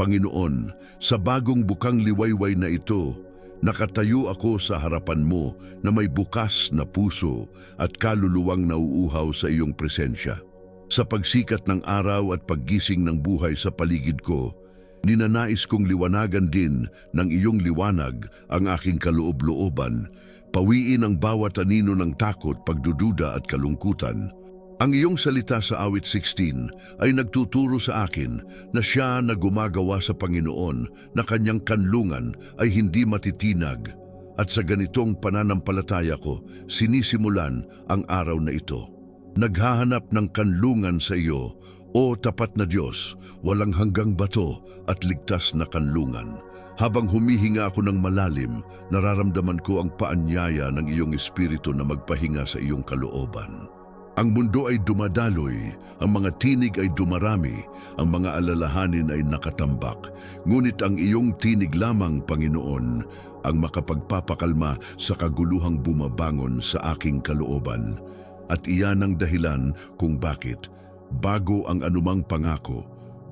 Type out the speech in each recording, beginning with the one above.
Panginoon, sa bagong bukang liwayway na ito, nakatayo ako sa harapan mo na may bukas na puso at kaluluwang nauuhaw sa iyong presensya. Sa pagsikat ng araw at paggising ng buhay sa paligid ko, ninanais kong liwanagan din ng iyong liwanag ang aking kaloob-looban, pawiin ang bawat anino ng takot, pagdududa at kalungkutan. Ang iyong salita sa awit 16 ay nagtuturo sa akin na siya na gumagawa sa Panginoon na kanyang kanlungan ay hindi matitinag at sa ganitong pananampalataya ko sinisimulan ang araw na ito. Naghahanap ng kanlungan sa iyo, O tapat na Diyos, walang hanggang bato at ligtas na kanlungan. Habang humihinga ako ng malalim, nararamdaman ko ang paanyaya ng iyong espiritu na magpahinga sa iyong kalooban. Ang mundo ay dumadaloy, ang mga tinig ay dumarami, ang mga alalahanin ay nakatambak. Ngunit ang iyong tinig lamang, Panginoon, ang makapagpapakalma sa kaguluhang bumabangon sa aking kalooban. At iyan ang dahilan kung bakit, bago ang anumang pangako,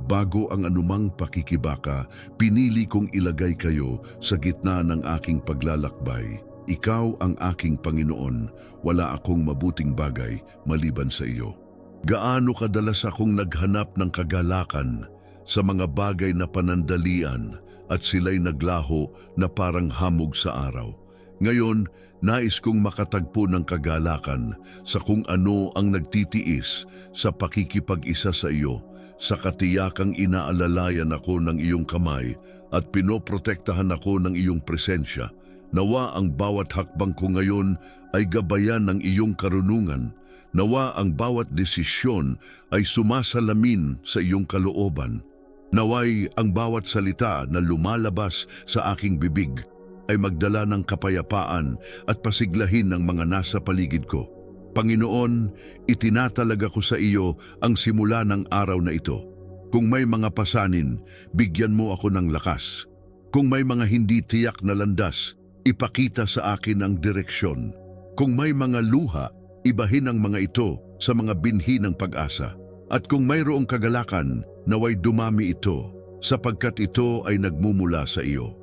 bago ang anumang pakikibaka, pinili kong ilagay kayo sa gitna ng aking paglalakbay. Ikaw ang aking Panginoon, wala akong mabuting bagay maliban sa iyo. Gaano kadalas akong naghanap ng kagalakan sa mga bagay na panandalian at sila'y naglaho na parang hamog sa araw. Ngayon, nais kong makatagpo ng kagalakan sa kung ano ang nagtitiis sa pakikipag-isa sa iyo, sa katiyakang inaalalayan ako ng iyong kamay at pinoprotektahan ako ng iyong presensya. Nawa ang bawat hakbang ko ngayon ay gabayan ng iyong karunungan. Nawa ang bawat desisyon ay sumasalamin sa iyong kalooban. Naway ang bawat salita na lumalabas sa aking bibig ay magdala ng kapayapaan at pasiglahin ng mga nasa paligid ko. Panginoon, itinatalaga ko sa iyo ang simula ng araw na ito. Kung may mga pasanin, bigyan mo ako ng lakas. Kung may mga hindi tiyak na landas, ipakita sa akin ang direksyon. Kung may mga luha, ibahin ang mga ito sa mga binhi ng pag-asa. At kung mayroong kagalakan, naway dumami ito, sapagkat ito ay nagmumula sa iyo.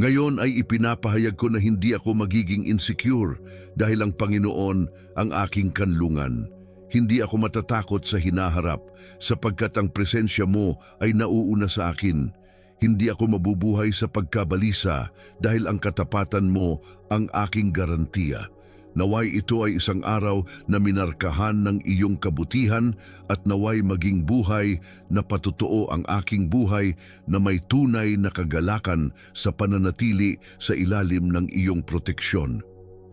Ngayon ay ipinapahayag ko na hindi ako magiging insecure dahil ang Panginoon ang aking kanlungan. Hindi ako matatakot sa hinaharap sapagkat ang presensya mo ay nauuna sa akin. Hindi ako mabubuhay sa pagkabalisa dahil ang katapatan mo ang aking garantiya. Naway ito ay isang araw na minarkahan ng iyong kabutihan at naway maging buhay na patutuo ang aking buhay na may tunay na kagalakan sa pananatili sa ilalim ng iyong proteksyon.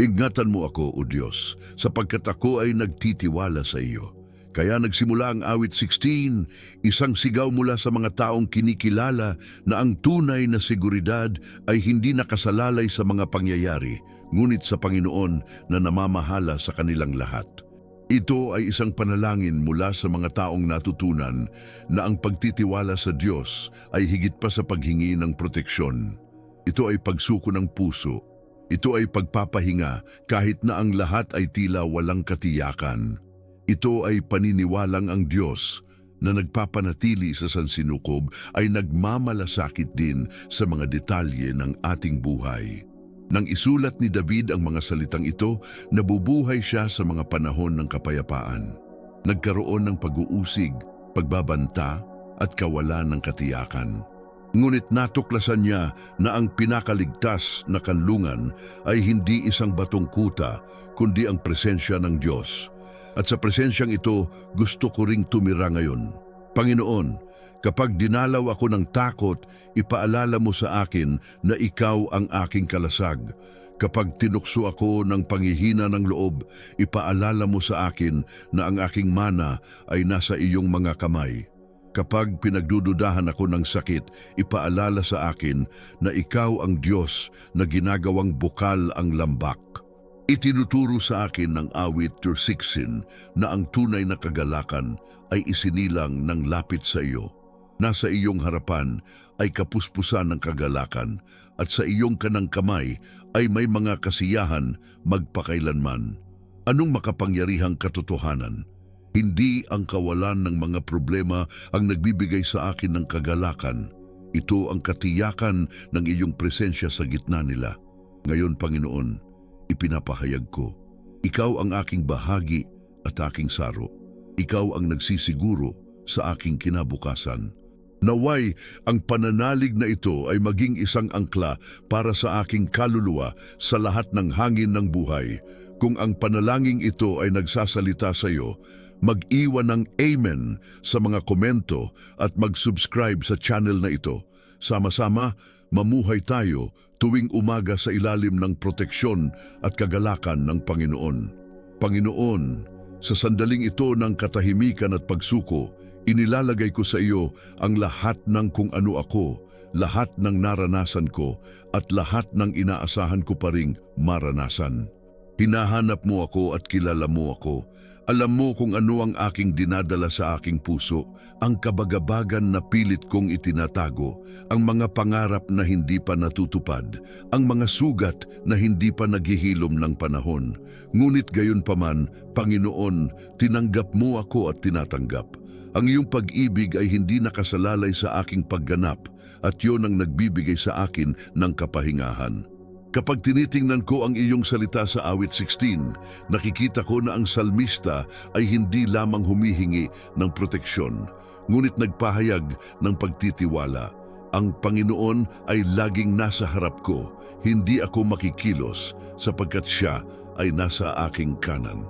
Ingatan mo ako, O Diyos, sapagkat ako ay nagtitiwala sa iyo. Kaya nagsimula ang awit 16, isang sigaw mula sa mga taong kinikilala na ang tunay na seguridad ay hindi nakasalalay sa mga pangyayari, ngunit sa Panginoon na namamahala sa kanilang lahat. Ito ay isang panalangin mula sa mga taong natutunan na ang pagtitiwala sa Diyos ay higit pa sa paghingi ng proteksyon. Ito ay pagsuko ng puso. Ito ay pagpapahinga kahit na ang lahat ay tila walang katiyakan. Ito ay paniniwalang ang Diyos na nagpapanatili sa sansinukob ay nagmamalasakit din sa mga detalye ng ating buhay. Nang isulat ni David ang mga salitang ito, nabubuhay siya sa mga panahon ng kapayapaan. Nagkaroon ng pag-uusig, pagbabanta at kawalan ng katiyakan. Ngunit natuklasan niya na ang pinakaligtas na kanlungan ay hindi isang batong kuta, kundi ang presensya ng Diyos. At sa presensyang ito, gusto ko ring tumira ngayon. Panginoon, kapag dinalaw ako ng takot, ipaalala mo sa akin na ikaw ang aking kalasag. Kapag tinukso ako ng panghihina ng loob, ipaalala mo sa akin na ang aking mana ay nasa iyong mga kamay. Kapag pinagdududahan ako ng sakit, ipaalala sa akin na ikaw ang Diyos na ginagawang bukal ang lambak. Itinuturo sa akin ng awit 16 na ang tunay na kagalakan ay isinilang ng lapit sa iyo. Nasa iyong harapan ay kapuspusan ng kagalakan at sa iyong kanang kamay ay may mga kasiyahan magpakailanman. Anong makapangyarihang katotohanan? Hindi ang kawalan ng mga problema ang nagbibigay sa akin ng kagalakan. Ito ang katiyakan ng iyong presensya sa gitna nila. Ngayon, Panginoon, ipinapahayag ko, Ikaw ang aking bahagi at aking saro. Ikaw ang nagsisiguro sa aking kinabukasan. Naway, ang pananalig na ito ay maging isang angkla para sa aking kaluluwa sa lahat ng hangin ng buhay. Kung ang panalangin ito ay nagsasalita sa iyo, mag-iwan ng Amen sa mga komento at mag-subscribe sa channel na ito. Sama-sama, mamuhay tayo tuwing umaga sa ilalim ng proteksyon at kagalakan ng Panginoon. Panginoon, sa sandaling ito ng katahimikan at pagsuko, inilalagay ko sa iyo ang lahat ng kung ano ako, lahat ng naranasan ko, at lahat ng inaasahan ko pa ring maranasan. Hinahanap mo ako at kilala mo ako. Alam mo kung ano ang aking dinadala sa aking puso, ang kabagabagan na pilit kong itinatago, ang mga pangarap na hindi pa natutupad, ang mga sugat na hindi pa naghihilom ng panahon. Ngunit gayon paman, Panginoon, tinanggap mo ako at tinatanggap. Ang iyong pag-ibig ay hindi nakasalalay sa aking pagganap at yon ang nagbibigay sa akin ng kapahingahan. Kapag tinitingnan ko ang iyong salita sa awit 16, nakikita ko na ang salmista ay hindi lamang humihingi ng proteksyon, ngunit nagpahayag ng pagtitiwala. Ang Panginoon ay laging nasa harap ko, hindi ako makikilos sapagkat siya ay nasa aking kanan.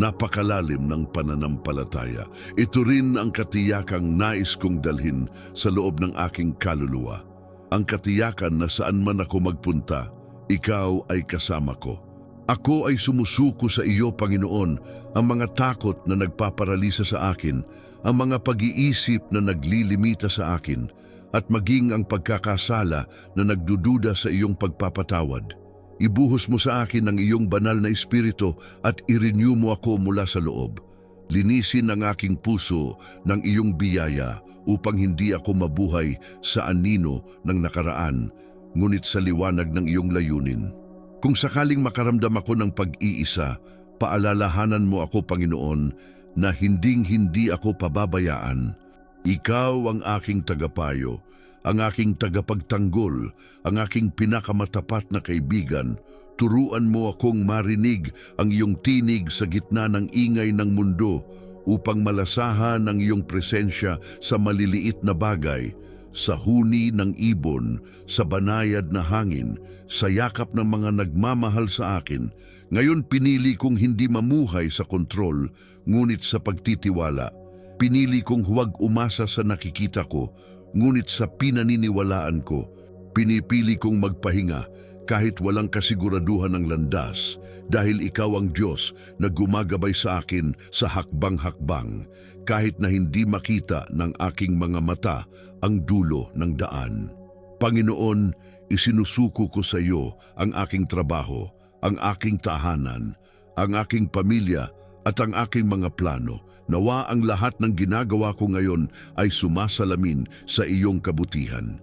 Napakalalim ng pananampalataya. Ito rin ang katiyakang nais kong dalhin sa loob ng aking kaluluwa. Ang katiyakan na saan man ako magpunta, ikaw ay kasama ko. Ako ay sumusuko sa iyo, Panginoon, ang mga takot na nagpaparalisa sa akin, ang mga pag-iisip na naglilimita sa akin, at maging ang pagkakasala na nagdududa sa iyong pagpapatawad. Ibuhos mo sa akin ang iyong banal na espiritu at i-renew mo ako mula sa loob. Linisin ang aking puso ng iyong biyaya upang hindi ako mabuhay sa anino ng nakaraan, ngunit sa liwanag ng iyong layunin. Kung sakaling makaramdam ako ng pag-iisa, paalalahanan mo ako, Panginoon, na hinding-hindi ako pababayaan. Ikaw ang aking tagapayo, ang aking tagapagtanggol, ang aking pinakamatapat na kaibigan. Turuan mo akong marinig ang iyong tinig sa gitna ng ingay ng mundo upang malasahan ang iyong presensya sa maliliit na bagay, sa huni ng ibon, sa banayad na hangin, sa yakap ng mga nagmamahal sa akin. Ngayon pinili kong hindi mamuhay sa kontrol, ngunit sa pagtitiwala. Pinili kong huwag umasa sa nakikita ko, ngunit sa pinaniniwalaan ko. Pinipili kong magpahinga kahit walang kasiguraduhan ng landas dahil ikaw ang Diyos na gumagabay sa akin sa hakbang-hakbang kahit na hindi makita ng aking mga mata ang dulo ng daan. Panginoon, isinusuko ko sa iyo ang aking trabaho, ang aking tahanan, ang aking pamilya at ang aking mga plano. Nawa ang lahat ng ginagawa ko ngayon ay sumasalamin sa iyong kabutihan.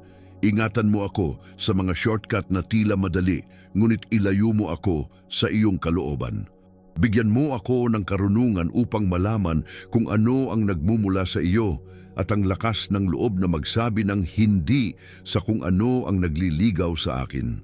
Ingatan mo ako sa mga shortcut na tila madali, ngunit ilayo mo ako sa iyong kalooban. Bigyan mo ako ng karunungan upang malaman kung ano ang nagmumula sa iyo at ang lakas ng loob na magsabi ng hindi sa kung ano ang nagliligaw sa akin.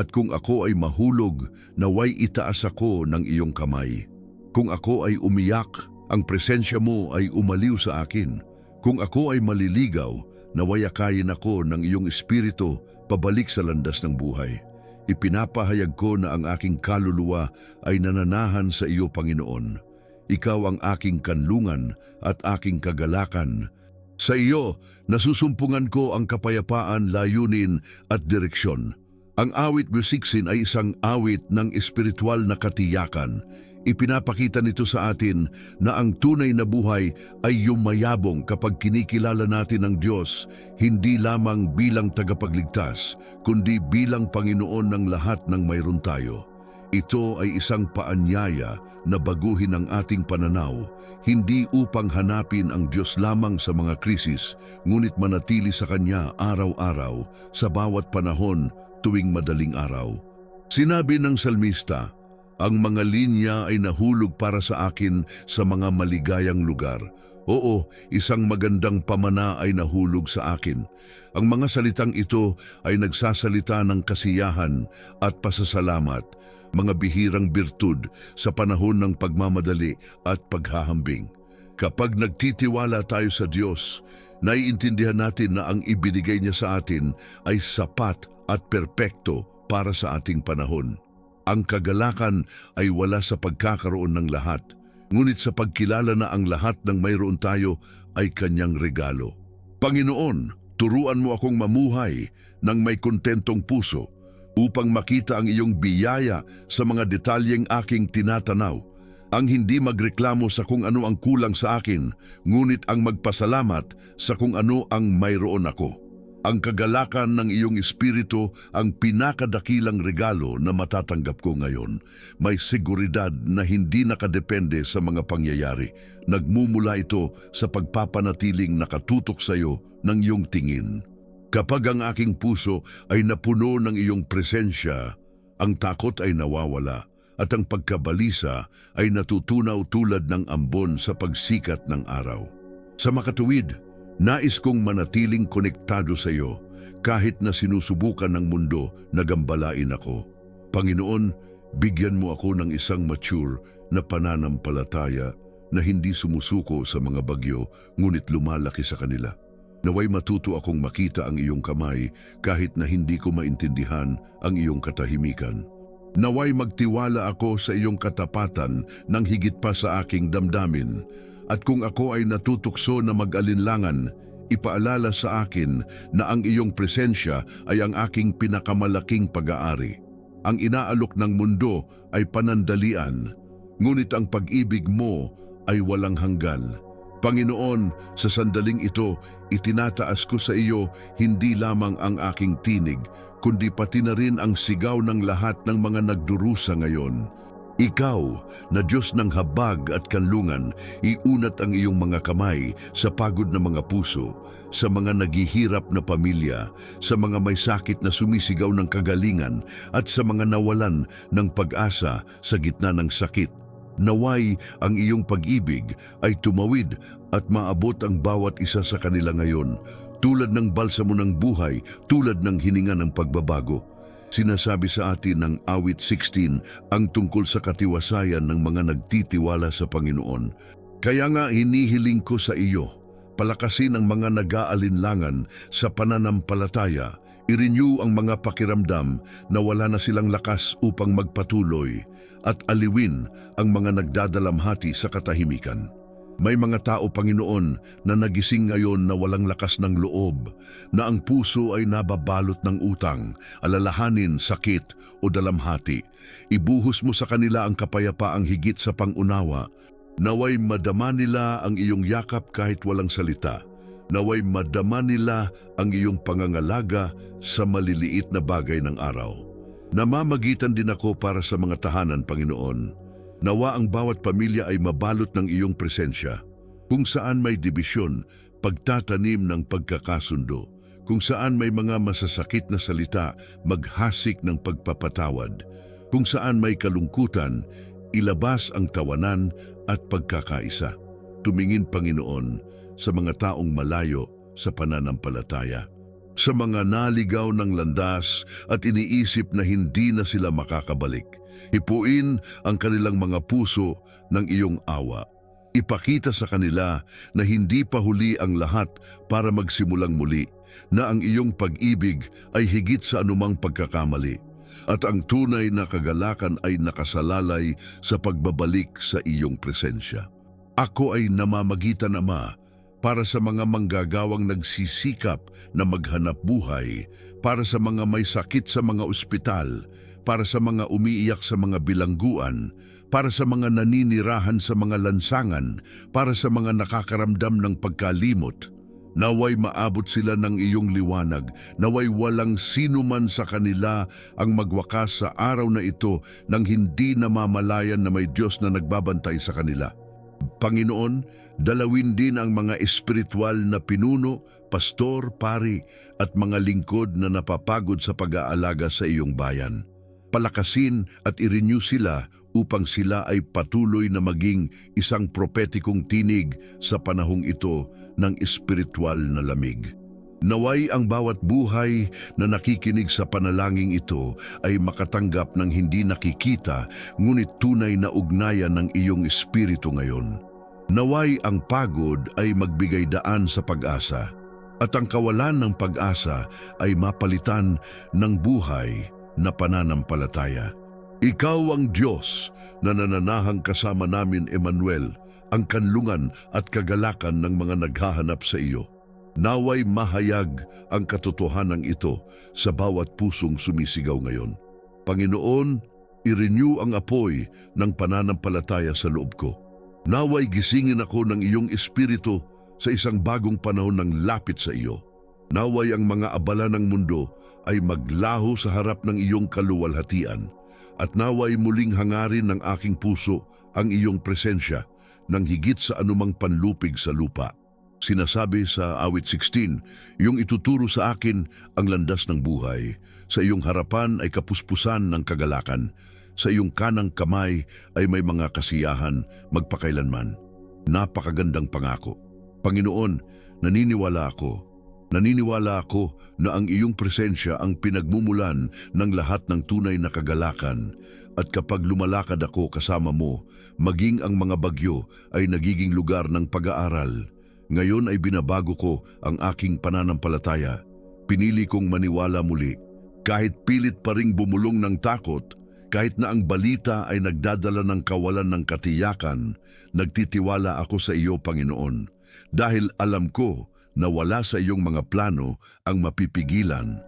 At kung ako ay mahulog, naway itaas ako ng iyong kamay. Kung ako ay umiyak, ang presensya mo ay umaliw sa akin. Kung ako ay maliligaw, nawayakayin ako ng iyong espiritu pabalik sa landas ng buhay. Ipinapahayag ko na ang aking kaluluwa ay nananahan sa iyo, Panginoon. Ikaw ang aking kanlungan at aking kagalakan. Sa iyo, nasusumpungan ko ang kapayapaan, layunin at direksyon. Ang awit 16 ay isang awit ng espiritual na katiyakan. Ipinapakita nito sa atin na ang tunay na buhay ay yumayabong kapag kinikilala natin ang Diyos hindi lamang bilang tagapagligtas, kundi bilang Panginoon ng lahat ng mayroon tayo. Ito ay isang paanyaya na baguhin ang ating pananaw, hindi upang hanapin ang Diyos lamang sa mga krisis, ngunit manatili sa Kanya araw-araw sa bawat panahon tuwing madaling araw. Sinabi ng salmista, ang mga linya ay nahulog para sa akin sa mga maligayang lugar Oo, isang magandang pamana ay nahulog sa akin. Ang mga salitang ito ay nagsasalita ng kasiyahan at pasasalamat, mga bihirang birtud sa panahon ng pagmamadali at paghahambing. Kapag nagtitiwala tayo sa Diyos, naiintindihan natin na ang ibinigay niya sa atin ay sapat at perpekto para sa ating panahon. Ang kagalakan ay wala sa pagkakaroon ng lahat, ngunit sa pagkilala na ang lahat ng mayroon tayo ay kanyang regalo. Panginoon, turuan mo akong mamuhay ng may kontentong puso upang makita ang iyong biyaya sa mga detalyeng aking tinatanaw, ang hindi magreklamo sa kung ano ang kulang sa akin, ngunit ang magpasalamat sa kung ano ang mayroon ako. Ang kagalakan ng iyong espiritu ang pinakadakilang regalo na matatanggap ko ngayon. May seguridad na hindi nakadepende sa mga pangyayari. Nagmumula ito sa pagpapanatiling nakatutok sa iyo ng iyong tingin. Kapag ang aking puso ay napuno ng iyong presensya, ang takot ay nawawala at ang pagkabalisa ay natutunaw tulad ng ambon sa pagsikat ng araw. Sa makatuwid, nais kong manatiling konektado sa iyo kahit na sinusubukan ng mundo na gambalain ako. Panginoon, bigyan mo ako ng isang mature na pananampalataya na hindi sumusuko sa mga bagyo ngunit lumalaki sa kanila. Naway matuto akong makita ang iyong kamay kahit na hindi ko maintindihan ang iyong katahimikan. Naway magtiwala ako sa iyong katapatan ng higit pa sa aking damdamin. At kung ako ay natutukso na mag-alinlangan, ipaalala sa akin na ang iyong presensya ay ang aking pinakamalaking pag-aari. Ang inaalok ng mundo ay panandalian, ngunit ang pag-ibig mo ay walang hanggan. Panginoon, sa sandaling ito, itinataas ko sa iyo hindi lamang ang aking tinig, kundi pati na rin ang sigaw ng lahat ng mga nagdurusa ngayon. Ikaw, na Diyos ng habag at kanlungan, iunat ang iyong mga kamay sa pagod na mga puso, sa mga naghihirap na pamilya, sa mga may sakit na sumisigaw ng kagalingan, at sa mga nawalan ng pag-asa sa gitna ng sakit. Naway ang iyong pag-ibig ay tumawid at maabot ang bawat isa sa kanila ngayon, tulad ng balsamo ng buhay, tulad ng hininga ng pagbabago. Sinasabi sa atin ng awit 16 ang tungkol sa katiwasayan ng mga nagtitiwala sa Panginoon. Kaya nga hinihiling ko sa iyo, palakasin ang mga nag-aalinlangan sa pananampalataya, i-renew ang mga pakiramdam na wala na silang lakas upang magpatuloy, at aliwin ang mga nagdadalamhati sa katahimikan. May mga tao, Panginoon, na nagising ngayon na walang lakas ng loob, na ang puso ay nababalot ng utang, alalahanin, sakit o dalamhati. Ibuhos mo sa kanila ang kapayapaang higit sa pangunawa. Naway madama nila ang iyong yakap kahit walang salita. Naway madama nila ang iyong pangangalaga sa maliliit na bagay ng araw. Namamagitan din ako para sa mga tahanan, Panginoon. Nawa ang bawat pamilya ay mabalot ng iyong presensya. Kung saan may dibisyon, pagtatanim ng pagkakasundo. Kung saan may mga masasakit na salita, maghasik ng pagpapatawad. Kung saan may kalungkutan, ilabas ang tawanan at pagkakaisa. Tumingin, Panginoon, sa mga taong malayo sa pananampalataya sa mga naligaw ng landas at iniisip na hindi na sila makakabalik. Hipuin ang kanilang mga puso ng iyong awa. Ipakita sa kanila na hindi pa huli ang lahat para magsimulang muli, na ang iyong pag-ibig ay higit sa anumang pagkakamali, at ang tunay na kagalakan ay nakasalalay sa pagbabalik sa iyong presensya. Ako ay namamagitan, Ama, para sa mga manggagawang nagsisikap na maghanap buhay, para sa mga may sakit sa mga ospital, para sa mga umiiyak sa mga bilangguan, para sa mga naninirahan sa mga lansangan, para sa mga nakakaramdam ng pagkalimot. Naway maabot sila ng iyong liwanag, naway walang sino man sa kanila ang magwakas sa araw na ito nang hindi namamalayan na may Diyos na nagbabantay sa kanila. Panginoon, dalawin din ang mga espiritual na pinuno, pastor, pari at mga lingkod na napapagod sa pag-aalaga sa iyong bayan. Palakasin at i-renew sila upang sila ay patuloy na maging isang propetikong tinig sa panahong ito ng espiritual na lamig. Naway ang bawat buhay na nakikinig sa panalangin ito ay makatanggap ng hindi nakikita ngunit tunay na ugnayan ng iyong espiritu ngayon. Naway ang pagod ay magbigay daan sa pag-asa at ang kawalan ng pag-asa ay mapalitan ng buhay na pananampalataya. Ikaw ang Diyos na nananahang kasama namin, Emmanuel, ang kanlungan at kagalakan ng mga naghahanap sa iyo. Naway mahayag ang katotohanan ito sa bawat pusong sumisigaw ngayon. Panginoon, i-renew ang apoy ng pananampalataya sa loob ko. Naway gisingin ako ng iyong espiritu sa isang bagong panahon ng lapit sa iyo. Naway ang mga abala ng mundo ay maglaho sa harap ng iyong kaluwalhatian at naway muling hangarin ng aking puso ang iyong presensya ng higit sa anumang panlupig sa lupa. Sinasabi sa awit 16, yung ituturo sa akin ang landas ng buhay. Sa iyong harapan ay kapuspusan ng kagalakan. Sa iyong kanang kamay ay may mga kasiyahan magpakailanman. Napakagandang pangako. Panginoon, naniniwala ako. Naniniwala ako na ang iyong presensya ang pinagmumulan ng lahat ng tunay na kagalakan at kapag lumalakad ako kasama mo, maging ang mga bagyo ay nagiging lugar ng pag-aaral. Ngayon ay binabago ko ang aking pananampalataya. Pinili kong maniwala muli. Kahit pilit pa ring bumulong ng takot, kahit na ang balita ay nagdadala ng kawalan ng katiyakan, nagtitiwala ako sa iyo, Panginoon. Dahil alam ko na wala sa iyong mga plano ang mapipigilan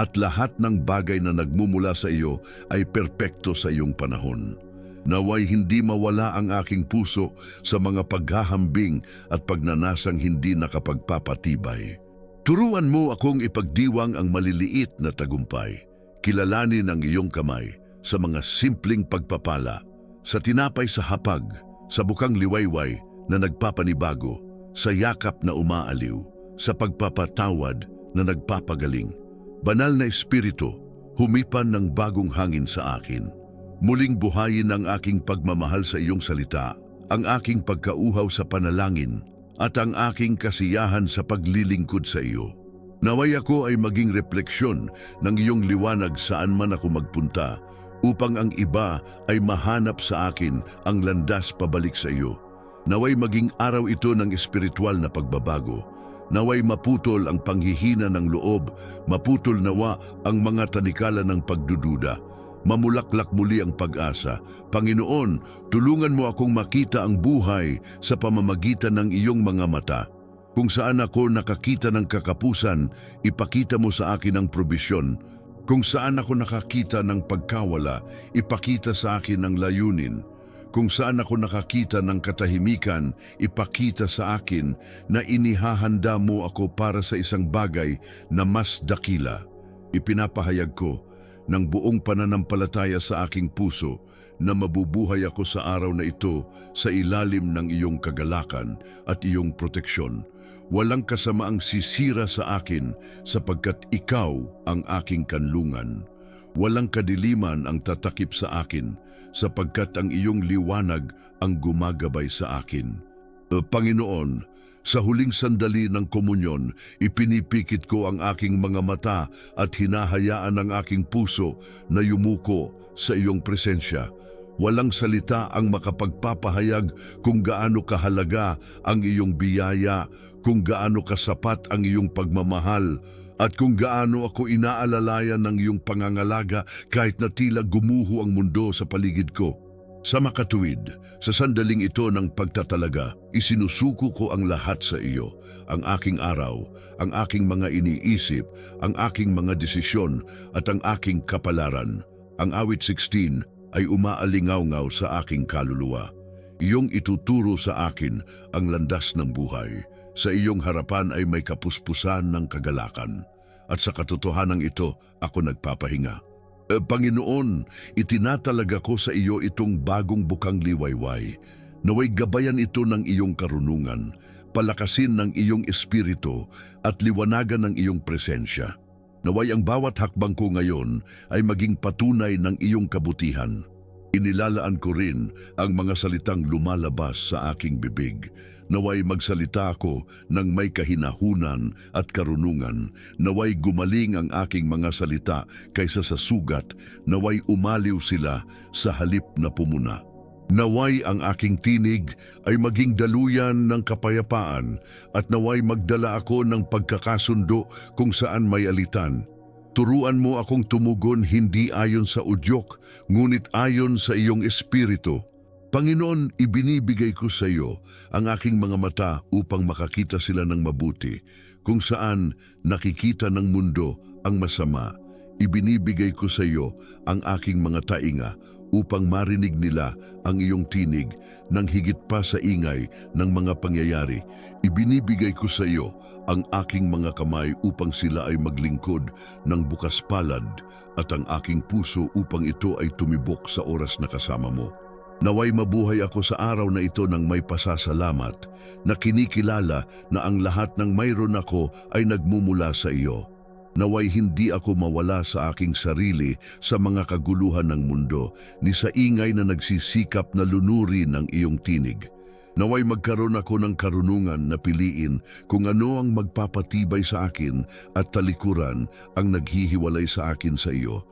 at lahat ng bagay na nagmumula sa iyo ay perpekto sa iyong panahon. Naway hindi mawala ang aking puso sa mga paghahambing at pagnanasang hindi nakapagpapatibay. Turuan mo akong ipagdiwang ang maliliit na tagumpay. Kilalanin ang iyong kamay sa mga simpleng pagpapala, sa tinapay sa hapag, sa bukang liwayway na nagpapanibago, sa yakap na umaaliw, sa pagpapatawad na nagpapagaling. Banal na Espiritu, humipan ng bagong hangin sa akin. Muling buhayin ang aking pagmamahal sa iyong salita, ang aking pagkauhaw sa panalangin, at ang aking kasiyahan sa paglilingkod sa iyo. Naway ako ay maging refleksyon ng iyong liwanag saan man ako magpunta, upang ang iba ay mahanap sa akin ang landas pabalik sa iyo. Naway maging araw ito ng espiritual na pagbabago. Naway maputol ang panghihina ng loob, maputol nawa ang mga tanikala ng pagdududa. Mamulaklak muli ang pag-asa. Panginoon, tulungan mo akong makita ang buhay sa pamamagitan ng iyong mga mata. Kung saan ako nakakita ng kakapusan, ipakita mo sa akin ang probisyon. Kung saan ako nakakita ng pagkawala, ipakita sa akin ang layunin. Kung saan ako nakakita ng katahimikan, ipakita sa akin na inihahanda mo ako para sa isang bagay na mas dakila. Ipinapahayag ko ng buong pananampalataya sa aking puso na mabubuhay ako sa araw na ito sa ilalim ng iyong kagalakan at iyong proteksyon. Walang kasamaang sisira sa akin sapagkat ikaw ang aking kanlungan. Walang kadiliman ang tatakip sa akin sapagkat ang iyong liwanag ang gumagabay sa akin. Uh, Panginoon, sa huling sandali ng komunyon, ipinipikit ko ang aking mga mata at hinahayaan ang aking puso na yumuko sa iyong presensya. Walang salita ang makapagpapahayag kung gaano kahalaga ang iyong biyaya, kung gaano kasapat ang iyong pagmamahal, at kung gaano ako inaalalayan ng iyong pangangalaga kahit na tila gumuho ang mundo sa paligid ko. Sa makatuwid, sa sandaling ito ng pagtatalaga, isinusuko ko ang lahat sa iyo, ang aking araw, ang aking mga iniisip, ang aking mga desisyon at ang aking kapalaran. Ang awit 16 ay umaalingaw-ngaw sa aking kaluluwa. Iyong ituturo sa akin ang landas ng buhay. Sa iyong harapan ay may kapuspusan ng kagalakan. At sa katotohanan ito, ako nagpapahinga. Eh, Panginoon, itinatalaga ko sa iyo itong bagong bukang liwayway. Naway gabayan ito ng iyong karunungan, palakasin ng iyong espiritu at liwanagan ng iyong presensya. Naway ang bawat hakbang ko ngayon ay maging patunay ng iyong kabutihan. Inilalaan ko rin ang mga salitang lumalabas sa aking bibig. Naway magsalita ako ng may kahinahunan at karunungan. Naway gumaling ang aking mga salita kaysa sa sugat. Naway umaliw sila sa halip na pumuna. Naway ang aking tinig ay maging daluyan ng kapayapaan at naway magdala ako ng pagkakasundo kung saan may alitan. Turuan mo akong tumugon hindi ayon sa udyok, ngunit ayon sa iyong espiritu. Panginoon, ibinibigay ko sa iyo ang aking mga mata upang makakita sila ng mabuti, kung saan nakikita ng mundo ang masama. Ibinibigay ko sa iyo ang aking mga tainga upang marinig nila ang iyong tinig ng higit pa sa ingay ng mga pangyayari. Ibinibigay ko sa iyo ang aking mga kamay upang sila ay maglingkod ng bukas palad at ang aking puso upang ito ay tumibok sa oras na kasama mo. Naway mabuhay ako sa araw na ito ng may pasasalamat na kinikilala na ang lahat ng mayroon ako ay nagmumula sa iyo. Naway hindi ako mawala sa aking sarili sa mga kaguluhan ng mundo ni sa ingay na nagsisikap na lunurin ng iyong tinig. Naway magkaroon ako ng karunungan na piliin kung ano ang magpapatibay sa akin at talikuran ang naghihiwalay sa akin sa iyo.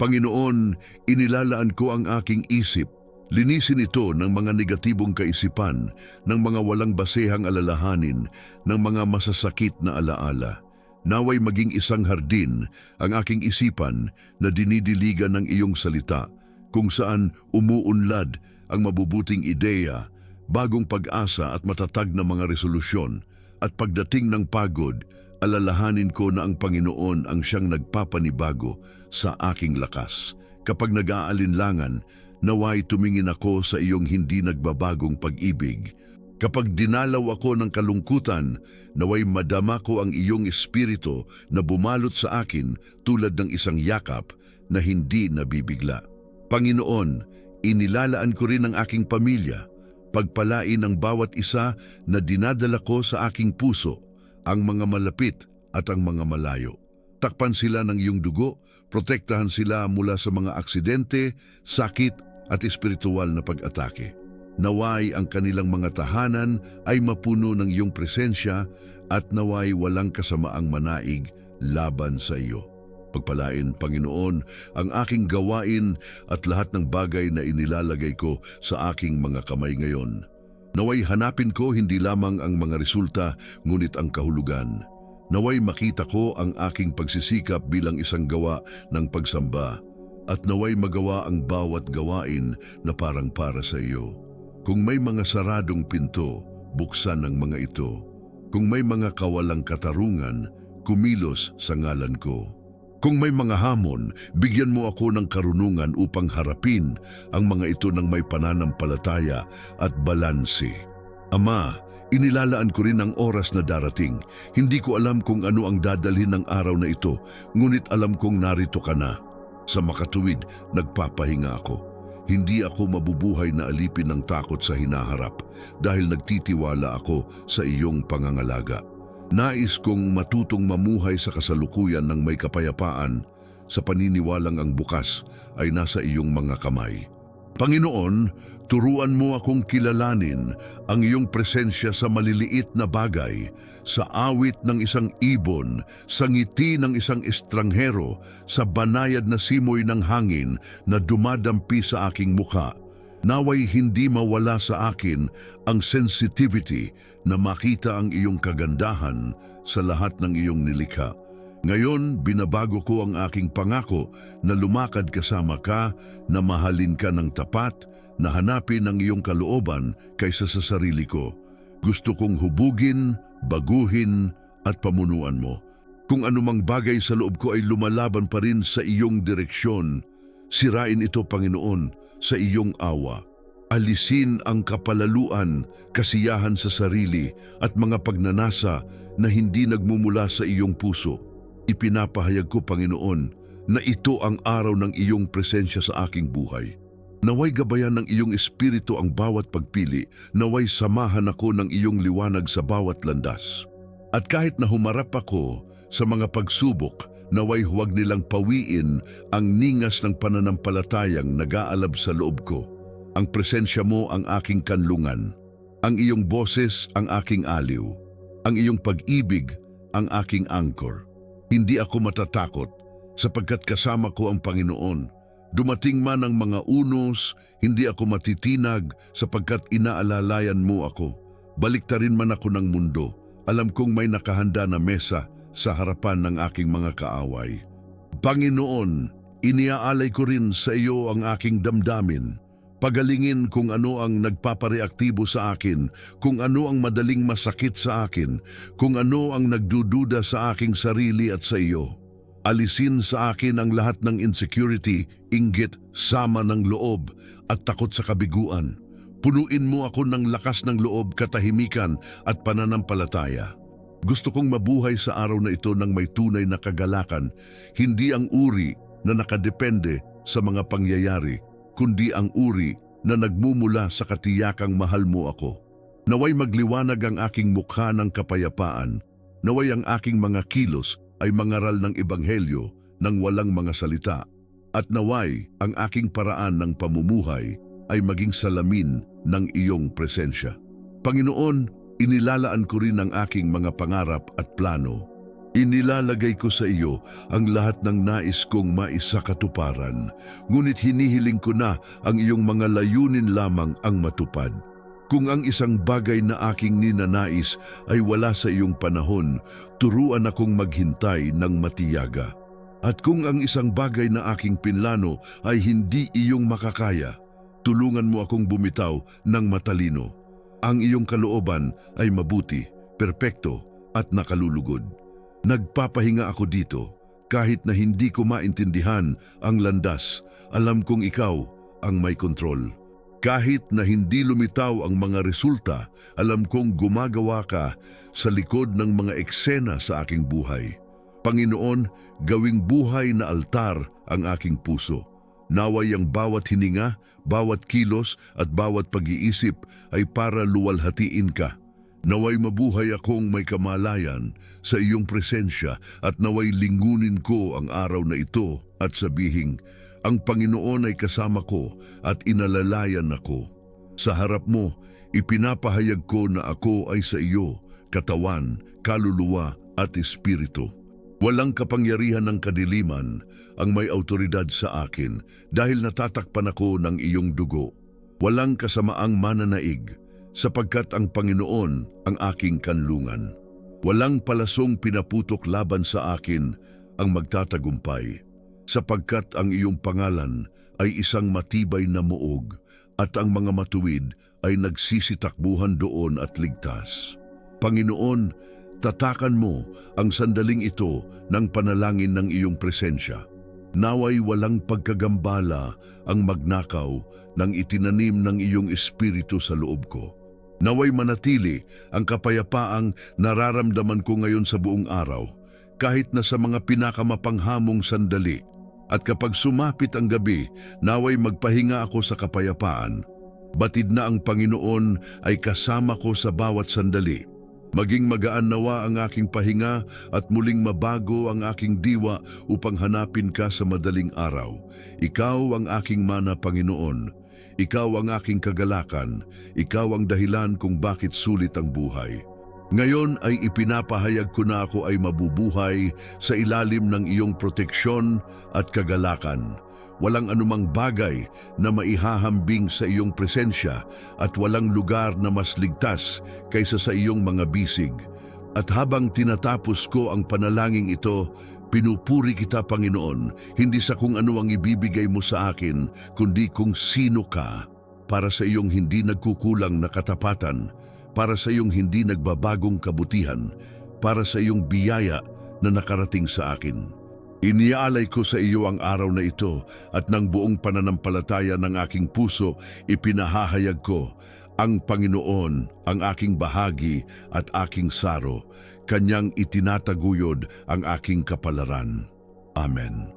Panginoon, inilalaan ko ang aking isip Linisin ito ng mga negatibong kaisipan, ng mga walang basehang alalahanin, ng mga masasakit na alaala. Naway maging isang hardin ang aking isipan na dinidiligan ng iyong salita, kung saan umuunlad ang mabubuting ideya, bagong pag-asa at matatag na mga resolusyon. At pagdating ng pagod, alalahanin ko na ang Panginoon ang siyang nagpapanibago sa aking lakas. Kapag nag-aalinlangan, naway tumingin ako sa iyong hindi nagbabagong pag-ibig. Kapag dinalaw ako ng kalungkutan, naway madama ko ang iyong espiritu na bumalot sa akin tulad ng isang yakap na hindi nabibigla. Panginoon, inilalaan ko rin ang aking pamilya, pagpalain ang bawat isa na dinadala ko sa aking puso, ang mga malapit at ang mga malayo. Takpan sila ng iyong dugo, protektahan sila mula sa mga aksidente, sakit at espiritual na pag-atake. Naway ang kanilang mga tahanan ay mapuno ng iyong presensya at naway walang kasamaang manaig laban sa iyo. Pagpalain, Panginoon, ang aking gawain at lahat ng bagay na inilalagay ko sa aking mga kamay ngayon. Naway hanapin ko hindi lamang ang mga resulta, ngunit ang kahulugan. Naway makita ko ang aking pagsisikap bilang isang gawa ng pagsamba at naway magawa ang bawat gawain na parang para sa iyo. Kung may mga saradong pinto, buksan ang mga ito. Kung may mga kawalang katarungan, kumilos sa ngalan ko. Kung may mga hamon, bigyan mo ako ng karunungan upang harapin ang mga ito ng may pananampalataya at balanse. Ama, inilalaan ko rin ang oras na darating. Hindi ko alam kung ano ang dadalhin ng araw na ito, ngunit alam kong narito ka na. Sa makatuwid, nagpapahinga ako. Hindi ako mabubuhay na alipin ng takot sa hinaharap dahil nagtitiwala ako sa iyong pangangalaga. Nais kong matutong mamuhay sa kasalukuyan ng may kapayapaan sa paniniwalang ang bukas ay nasa iyong mga kamay. Panginoon, turuan mo akong kilalanin ang iyong presensya sa maliliit na bagay, sa awit ng isang ibon, sa ngiti ng isang estranghero, sa banayad na simoy ng hangin na dumadampi sa aking mukha. Naway hindi mawala sa akin ang sensitivity na makita ang iyong kagandahan sa lahat ng iyong nilikha. Ngayon, binabago ko ang aking pangako na lumakad kasama ka, na mahalin ka ng tapat, na hanapin ang iyong kalooban kaysa sa sarili ko. Gusto kong hubugin, baguhin, at pamunuan mo. Kung anumang bagay sa loob ko ay lumalaban pa rin sa iyong direksyon, sirain ito, Panginoon, sa iyong awa. Alisin ang kapalaluan, kasiyahan sa sarili at mga pagnanasa na hindi nagmumula sa iyong puso. Ipinapahayag ko, Panginoon, na ito ang araw ng iyong presensya sa aking buhay. Naway gabayan ng iyong espiritu ang bawat pagpili, naway samahan ako ng iyong liwanag sa bawat landas. At kahit na humarap ako sa mga pagsubok, naway huwag nilang pawiin ang ningas ng pananampalatayang nag-aalab sa loob ko. Ang presensya mo ang aking kanlungan. Ang iyong boses ang aking aliw. Ang iyong pag-ibig ang aking angkor. Hindi ako matatakot sapagkat kasama ko ang Panginoon. Dumating man ang mga unos, hindi ako matitinag sapagkat inaalalayan mo ako. Baliktarin man ako ng mundo, alam kong may nakahanda na mesa sa harapan ng aking mga kaaway. Panginoon, iniaalay ko rin sa iyo ang aking damdamin. Pagalingin kung ano ang nagpapareaktibo sa akin, kung ano ang madaling masakit sa akin, kung ano ang nagdududa sa aking sarili at sa iyo. Alisin sa akin ang lahat ng insecurity, inggit, sama ng loob at takot sa kabiguan. Punuin mo ako ng lakas ng loob, katahimikan at pananampalataya. Gusto kong mabuhay sa araw na ito ng may tunay na kagalakan, hindi ang uri na nakadepende sa mga pangyayari, kundi ang uri na nagmumula sa katiyakang mahal mo ako. Naway magliwanag ang aking mukha ng kapayapaan, naway ang aking mga kilos ay mangaral ng ebanghelyo ng walang mga salita, at naway ang aking paraan ng pamumuhay ay maging salamin ng iyong presensya. Panginoon, inilalaan ko rin ang aking mga pangarap at plano. Inilalagay ko sa iyo ang lahat ng nais kong maisakatuparan, ngunit hinihiling ko na ang iyong mga layunin lamang ang matupad. Kung ang isang bagay na aking ninanais ay wala sa iyong panahon, turuan akong maghintay ng matiyaga. At kung ang isang bagay na aking pinlano ay hindi iyong makakaya, tulungan mo akong bumitaw ng matalino. Ang iyong kalooban ay mabuti, perpekto at nakalulugod. Nagpapahinga ako dito kahit na hindi ko maintindihan ang landas, alam kong ikaw ang may kontrol. Kahit na hindi lumitaw ang mga resulta, alam kong gumagawa ka sa likod ng mga eksena sa aking buhay. Panginoon, gawing buhay na altar ang aking puso. Naway ang bawat hininga, bawat kilos at bawat pag-iisip ay para luwalhatiin ka. Naway mabuhay akong may kamalayan sa iyong presensya at naway lingunin ko ang araw na ito at sabihing, ang Panginoon ay kasama ko at inalalayan ako. Sa harap mo, ipinapahayag ko na ako ay sa iyo, katawan, kaluluwa at espiritu. Walang kapangyarihan ng kadiliman ang may autoridad sa akin dahil natatakpan ako ng iyong dugo. Walang kasamaang mananaig sapagkat ang Panginoon ang aking kanlungan. Walang palasong pinaputok laban sa akin ang magtatagumpay sapagkat ang iyong pangalan ay isang matibay na muog at ang mga matuwid ay nagsisitakbuhan doon at ligtas. Panginoon, tatakan mo ang sandaling ito ng panalangin ng iyong presensya. Naway walang pagkagambala ang magnakaw ng itinanim ng iyong espiritu sa loob ko. Naway manatili ang kapayapaang nararamdaman ko ngayon sa buong araw, kahit na sa mga pinakamapanghamong sandali. At kapag sumapit ang gabi, naway magpahinga ako sa kapayapaan. Batid na ang Panginoon ay kasama ko sa bawat sandali. Maging magaan nawa ang aking pahinga at muling mabago ang aking diwa upang hanapin ka sa madaling araw. Ikaw ang aking mana, Panginoon. Ikaw ang aking kagalakan. Ikaw ang dahilan kung bakit sulit ang buhay. Ngayon ay ipinapahayag ko na ako ay mabubuhay sa ilalim ng iyong proteksyon at kagalakan. Walang anumang bagay na maihahambing sa iyong presensya at walang lugar na mas ligtas kaysa sa iyong mga bisig. At habang tinatapos ko ang panalangin ito, pinupuri kita Panginoon, hindi sa kung ano ang ibibigay mo sa akin, kundi kung sino ka para sa iyong hindi nagkukulang na katapatan, para sa iyong hindi nagbabagong kabutihan, para sa iyong biyaya na nakarating sa akin. Iniaalay ko sa iyo ang araw na ito at ng buong pananampalataya ng aking puso ipinahahayag ko, ang Panginoon ang aking bahagi at aking saro, kanyang itinataguyod ang aking kapalaran. Amen.